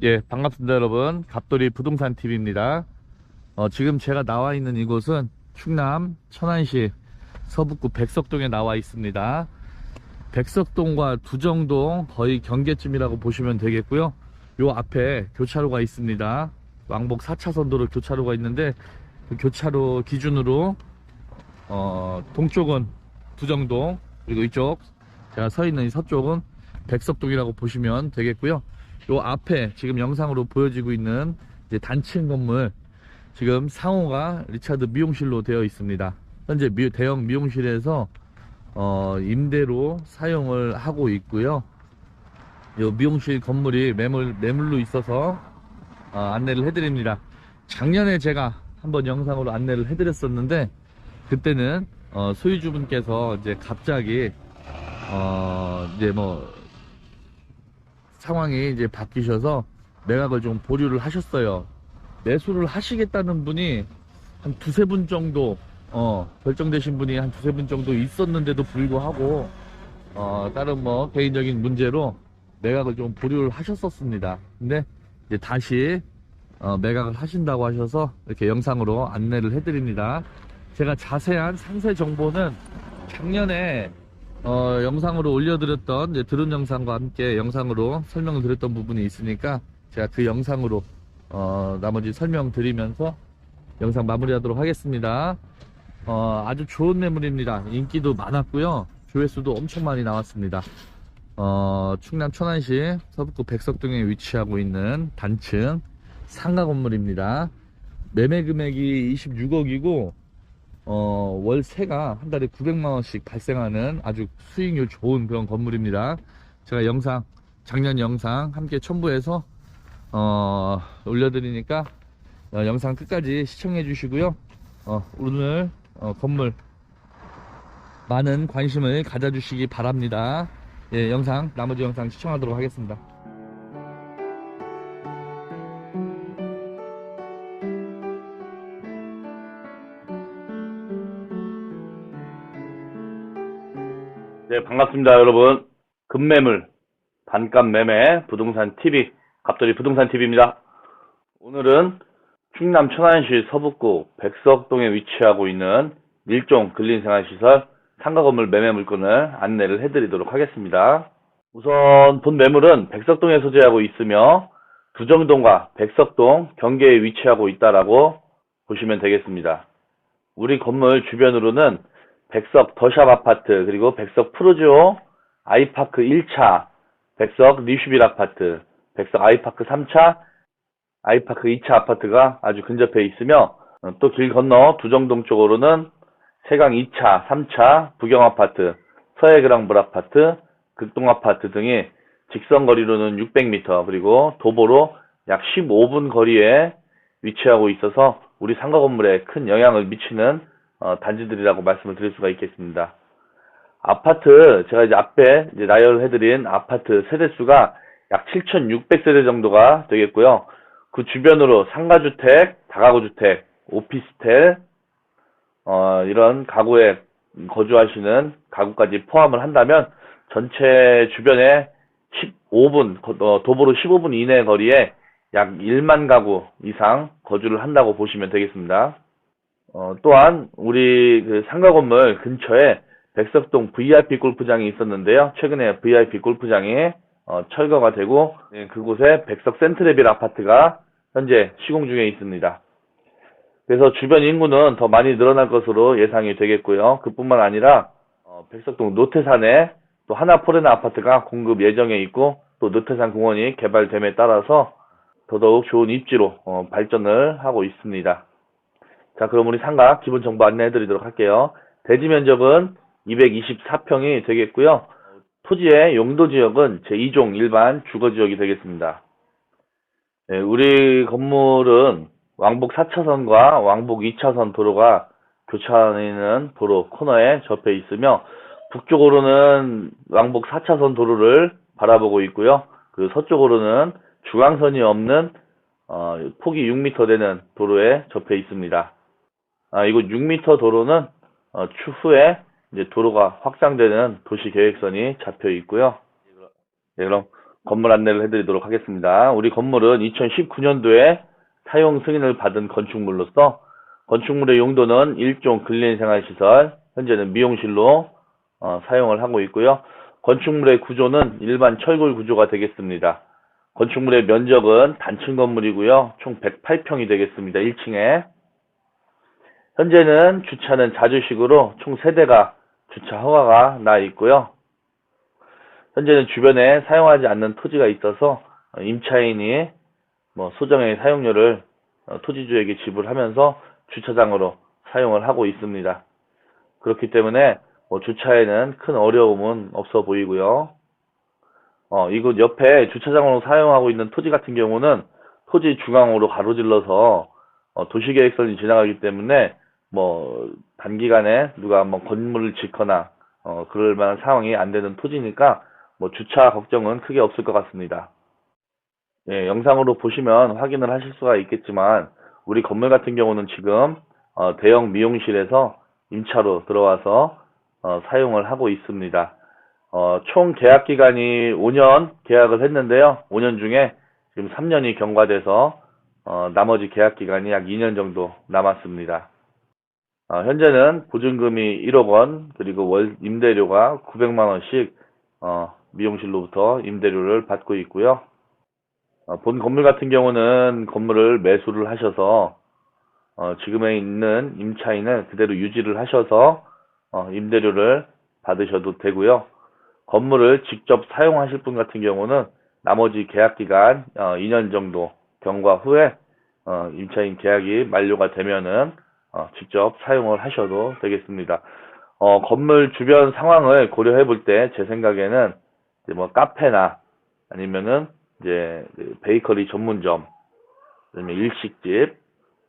예, 반갑습니다, 여러분. 갑돌이 부동산 TV입니다. 어, 지금 제가 나와 있는 이곳은 충남 천안시 서북구 백석동에 나와 있습니다. 백석동과 두정동 거의 경계쯤이라고 보시면 되겠고요. 요 앞에 교차로가 있습니다. 왕복 4차선 도로 교차로가 있는데 그 교차로 기준으로 어, 동쪽은 두정동 그리고 이쪽 제가 서 있는 이 서쪽은 백석동이라고 보시면 되겠고요. 요 앞에 지금 영상으로 보여지고 있는 단층 건물 지금 상호가 리차드 미용실로 되어 있습니다. 현재 미- 대형 미용실에서 어, 임대로 사용을 하고 있고요. 요 미용실 건물이 매물 매물로 있어서 어, 안내를 해드립니다. 작년에 제가 한번 영상으로 안내를 해드렸었는데 그때는 어, 소유주분께서 이제 갑자기 어, 이제 뭐 상황이 이제 바뀌셔서 매각을 좀 보류를 하셨어요. 매수를 하시겠다는 분이 한 두세 분 정도 어, 결정되신 분이 한 두세 분 정도 있었는데도 불구하고 어, 다른 뭐 개인적인 문제로 매각을 좀 보류를 하셨었습니다. 근데 이제 다시 어, 매각을 하신다고 하셔서 이렇게 영상으로 안내를 해드립니다. 제가 자세한 상세 정보는 작년에 어, 영상으로 올려드렸던 이제 드론 영상과 함께 영상으로 설명을 드렸던 부분이 있으니까 제가 그 영상으로 어, 나머지 설명드리면서 영상 마무리하도록 하겠습니다. 어, 아주 좋은 매물입니다. 인기도 많았고요. 조회수도 엄청 많이 나왔습니다. 어, 충남 천안시 서북구 백석동에 위치하고 있는 단층 상가 건물입니다. 매매 금액이 26억이고 어, 월세가 한 달에 900만원씩 발생하는 아주 수익률 좋은 그런 건물입니다. 제가 영상, 작년 영상 함께 첨부해서, 어, 올려드리니까, 어, 영상 끝까지 시청해 주시고요. 어, 오늘, 어, 건물, 많은 관심을 가져주시기 바랍니다. 예, 영상, 나머지 영상 시청하도록 하겠습니다. 네, 반갑습니다, 여러분. 급매물, 반값 매매, 부동산 TV, 갑돌이 부동산 TV입니다. 오늘은 충남 천안시 서북구 백석동에 위치하고 있는 밀종 근린생활시설 상가 건물 매매 물건을 안내를 해드리도록 하겠습니다. 우선 본 매물은 백석동에 소재하고 있으며 두정동과 백석동 경계에 위치하고 있다라고 보시면 되겠습니다. 우리 건물 주변으로는 백석 더샵 아파트 그리고 백석 프로지오 아이파크 1차 백석 리슈빌 아파트 백석 아이파크 3차 아이파크 2차 아파트가 아주 근접해 있으며 또 길 건너 두정동 쪽으로는 세강 2차 3차 부경 아파트 서해 그랑불 아파트 극동 아파트 등이 직선 거리로는 600m 그리고 도보로 약 15분 거리에 위치하고 있어서 우리 상가 건물에 큰 영향을 미치는 어, 단지들이라고 말씀을 드릴 수가 있겠습니다. 아파트, 제가 이제 앞에 이제 나열해드린 아파트 세대 수가 약 7,600세대 정도가 되겠고요. 그 주변으로 상가주택, 다가구주택, 오피스텔, 어, 이런 가구에 거주하시는 가구까지 포함을 한다면 전체 주변에 15분, 거- 어, 도보로 15분 이내 거리에 약 1만 가구 이상 거주를 한다고 보시면 되겠습니다. 어, 또한 우리 그 상가 건물 근처에 백석동 VIP 골프장이 있었는데요. 최근에 VIP 골프장이 어, 철거가 되고 예, 그곳에 백석 센트레빌 아파트가 현재 시공 중에 있습니다. 그래서 주변 인구는 더 많이 늘어날 것으로 예상이 되겠고요. 그뿐만 아니라 어, 백석동 노태산에 또 하나포레나 아파트가 공급 예정에 있고 또 노태산 공원이 개발됨에 따라서 더더욱 좋은 입지로 어, 발전을 하고 있습니다. 자, 그럼 우리 상가 기본 정보 안내해 드리도록 할게요. 대지 면적은 224평이 되겠고요. 토지의 용도 지역은 제2종 일반 주거 지역이 되겠습니다. 네, 우리 건물은 왕복 4차선과 왕복 2차선 도로가 교차하는 도로 코너에 접해 있으며 북쪽으로는 왕복 4차선 도로를 바라보고 있고요. 그 서쪽으로는 중앙선이 없는 어, 폭이 6m 되는 도로에 접해 있습니다. 아, 이곳 6m 도로는 어, 추후에 이제 도로가 확장되는 도시 계획선이 잡혀 있고요. 네, 그럼 건물 안내를 해드리도록 하겠습니다. 우리 건물은 2019년도에 사용 승인을 받은 건축물로서 건축물의 용도는 일종 근린 생활시설, 현재는 미용실로 어, 사용을 하고 있고요. 건축물의 구조는 일반 철골 구조가 되겠습니다. 건축물의 면적은 단층 건물이고요. 총 108평이 되겠습니다. 1층에. 현재는 주차는 자주식으로 총 3대가 주차 허가가 나 있고요. 현재는 주변에 사용하지 않는 토지가 있어서 어, 임차인이 뭐 소정의 사용료를 어, 토지주에게 지불하면서 주차장으로 사용을 하고 있습니다. 그렇기 때문에 뭐 주차에는 큰 어려움은 없어 보이고요. 어, 이곳 옆에 주차장으로 사용하고 있는 토지 같은 경우는 토지 중앙으로 가로질러서 어, 도시계획선이 지나가기 때문에 뭐 단기간에 누가 한번 건물을 짓거나 어, 그럴 만한 상황이 안 되는 토지니까 뭐 주차 걱정은 크게 없을 것 같습니다. 예, 영상으로 보시면 확인을 하실 수가 있겠지만 우리 건물 같은 경우는 지금 어, 대형 미용실에서 임차로 들어와서 어, 사용을 하고 있습니다. 어, 총 계약 기간이 5년 계약을 했는데요. 5년 중에 지금 3년이 경과돼서 어, 나머지 계약 기간이 약 2년 정도 남았습니다. 어, 현재는 보증금이 1억 원 그리고 월 임대료가 900만 원씩 어, 미용실로부터 임대료를 받고 있고요. 어, 본 건물 같은 경우는 건물을 매수를 하셔서 어, 지금에 있는 임차인을 그대로 유지를 하셔서 어, 임대료를 받으셔도 되고요. 건물을 직접 사용하실 분 같은 경우는 나머지 계약 기간 어, 2년 정도 경과 후에 어, 임차인 계약이 만료가 되면은 어, 직접 사용을 하셔도 되겠습니다. 어, 건물 주변 상황을 고려해 볼 때 제 생각에는 뭐 카페나 아니면은 이제 그 베이커리 전문점, 아니면 일식집,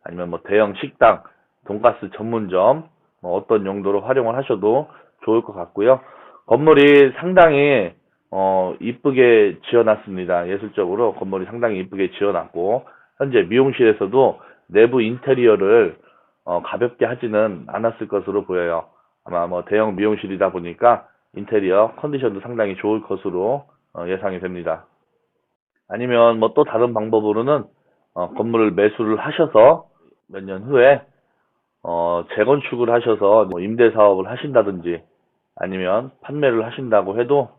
아니면 뭐 대형 식당, 돈가스 전문점, 뭐 어떤 용도로 활용을 하셔도 좋을 것 같고요. 건물이 상당히 어 이쁘게 지어놨습니다. 예술적으로 건물이 상당히 이쁘게 지어놨고 현재 미용실에서도 내부 인테리어를 어, 가볍게 하지는 않았을 것으로 보여요. 아마 뭐 대형 미용실이다 보니까 인테리어 컨디션도 상당히 좋을 것으로 어, 예상이 됩니다. 아니면 뭐 또 다른 방법으로는 어, 건물을 매수를 하셔서 몇 년 후에 어, 재건축을 하셔서 뭐 임대 사업을 하신다든지 아니면 판매를 하신다고 해도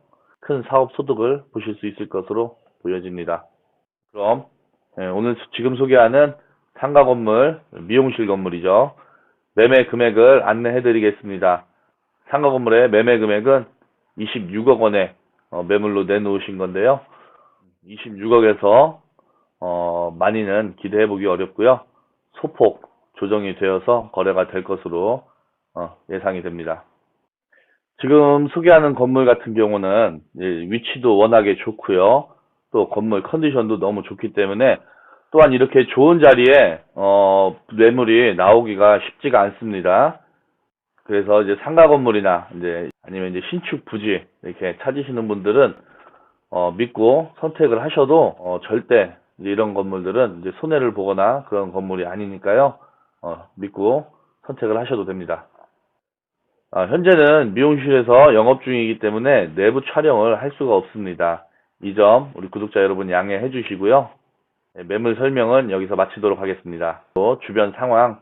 큰 사업 소득을 보실 수 있을 것으로 보여집니다. 그럼 예, 오늘 지금 소개하는 상가 건물, 미용실 건물이죠. 매매 금액을 안내해 드리겠습니다. 상가 건물의 매매 금액은 26억 원에 어, 매물로 내놓으신 건데요. 26억에서 어, 많이는 기대해 보기 어렵고요. 소폭 조정이 되어서 거래가 될 것으로 어, 예상이 됩니다. 지금 소개하는 건물 같은 경우는 예, 위치도 워낙에 좋고요. 또 건물 컨디션도 너무 좋기 때문에 또한 이렇게 좋은 자리에 어, 매물이 나오기가 쉽지가 않습니다. 그래서 이제 상가 건물이나 이제 아니면 이제 신축 부지 이렇게 찾으시는 분들은 어, 믿고 선택을 하셔도 어, 절대 이런 건물들은 이제 손해를 보거나 그런 건물이 아니니까요. 어, 믿고 선택을 하셔도 됩니다. 아, 현재는 미용실에서 영업 중이기 때문에 내부 촬영을 할 수가 없습니다. 이 점 우리 구독자 여러분 양해해 주시고요. 네, 매물 설명은 여기서 마치도록 하겠습니다. 또 주변 상황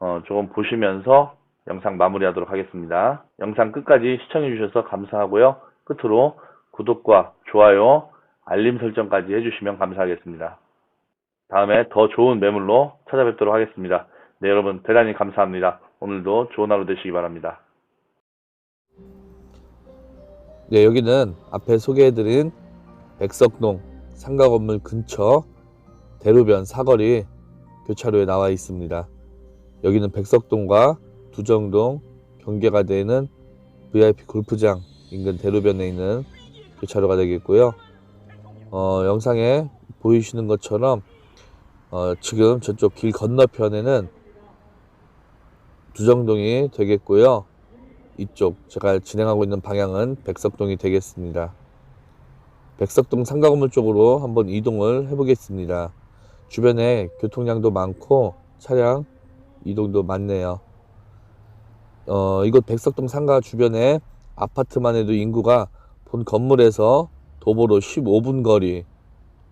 어, 조금 보시면서 영상 마무리하도록 하겠습니다. 영상 끝까지 시청해 주셔서 감사하고요. 끝으로 구독과 좋아요, 알림 설정까지 해주시면 감사하겠습니다. 다음에 더 좋은 매물로 찾아뵙도록 하겠습니다. 네, 여러분 대단히 감사합니다. 오늘도 좋은 하루 되시기 바랍니다. 네, 여기는 앞에 소개해드린 백석동 상가 건물 근처 대로변 사거리 교차로에 나와 있습니다. 여기는 백석동과 두정동 경계가 되는 VIP 골프장 인근 대로변에 있는 교차로가 되겠고요. 어, 영상에 보이시는 것처럼 어, 지금 저쪽 길 건너편에는 두정동이 되겠고요. 이쪽 제가 진행하고 있는 방향은 백석동이 되겠습니다. 백석동 상가건물 쪽으로 한번 이동을 해보겠습니다. 주변에 교통량도 많고 차량 이동도 많네요. 어, 이곳 백석동 상가 주변에 아파트만 해도 인구가 본 건물에서 도보로 15분 거리,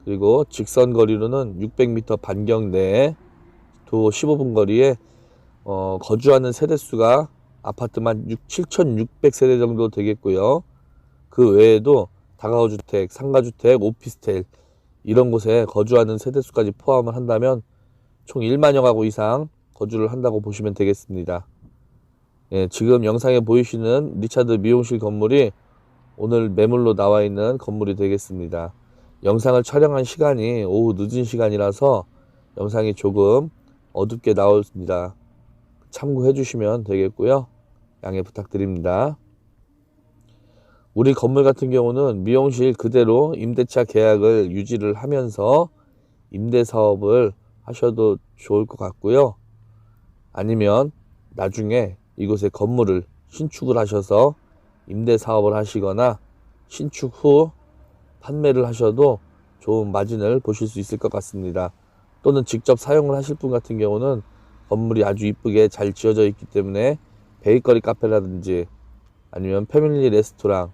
그리고 직선 거리로는 600m 반경 내에 도 15분 거리에 어, 거주하는 세대수가 아파트만 6, 7,600세대 정도 되겠고요. 그 외에도 다가구주택, 상가주택, 오피스텔 이런 곳에 거주하는 세대수까지 포함을 한다면 총 1만여 가구 이상 거주를 한다고 보시면 되겠습니다. 예, 지금 영상에 보이시는 리차드 미용실 건물이 오늘 매물로 나와 있는 건물이 되겠습니다. 영상을 촬영한 시간이 오후 늦은 시간이라서 영상이 조금 어둡게 나옵니다. 참고해 주시면 되겠고요. 양해 부탁드립니다. 우리 건물 같은 경우는 미용실 그대로 임대차 계약을 유지를 하면서 임대 사업을 하셔도 좋을 것 같고요. 아니면 나중에 이곳에 건물을 신축을 하셔서 임대 사업을 하시거나 신축 후 판매를 하셔도 좋은 마진을 보실 수 있을 것 같습니다. 또는 직접 사용을 하실 분 같은 경우는 건물이 아주 이쁘게 잘 지어져 있기 때문에 베이커리 카페라든지 아니면 패밀리 레스토랑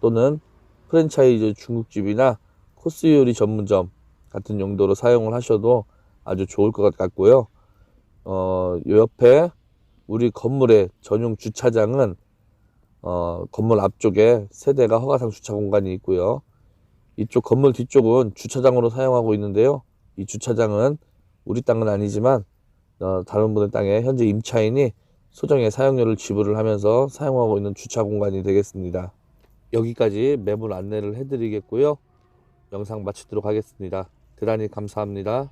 또는 프랜차이즈 중국집이나 코스 요리 전문점 같은 용도로 사용을 하셔도 아주 좋을 것 같고요. 어, 요 옆에 우리 건물의 전용 주차장은 어, 건물 앞쪽에 세대가 허가상 주차 공간이 있고요. 이쪽 건물 뒤쪽은 주차장으로 사용하고 있는데요. 이 주차장은 우리 땅은 아니지만 어, 다른 분의 땅에 현재 임차인이 소정의 사용료를 지불을 하면서 사용하고 있는 주차 공간이 되겠습니다. 여기까지 매물 안내를 해드리겠고요. 영상 마치도록 하겠습니다. 대단히 감사합니다.